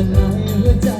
มันหายหัวใจ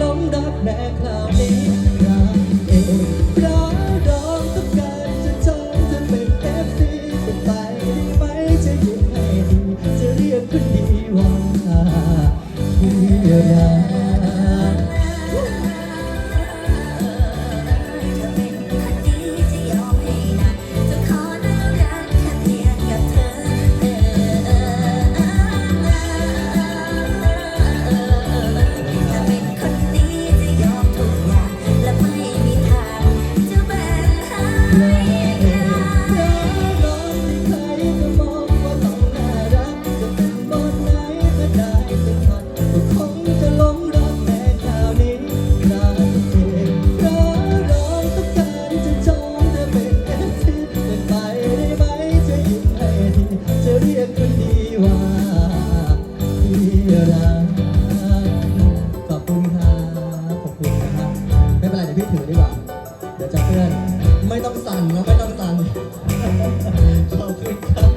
ลงรักแม่คราวนี้รัเองร้อร้องต้องการจะทำเธอเป็นเอฟเป็นไปได้ไหมจะยิ้ให้ดีจะเรียกคนดีว่าเพื่อน come to the